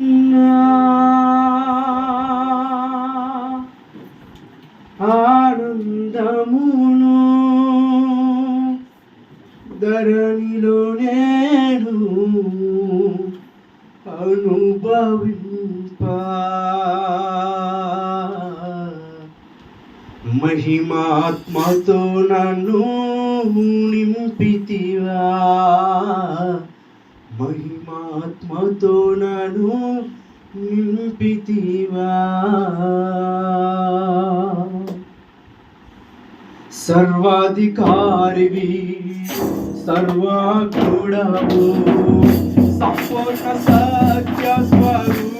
ఆనందమును ధరణిలో నేను అనుభవింప. మహిమాత్మతో నన్ను నింపితివా. మహిమాత్మతో నన్ను నింపితివా సర్వాధికారివి సర్వాకుడవు సంపూర్ణ సత్య స్వరూ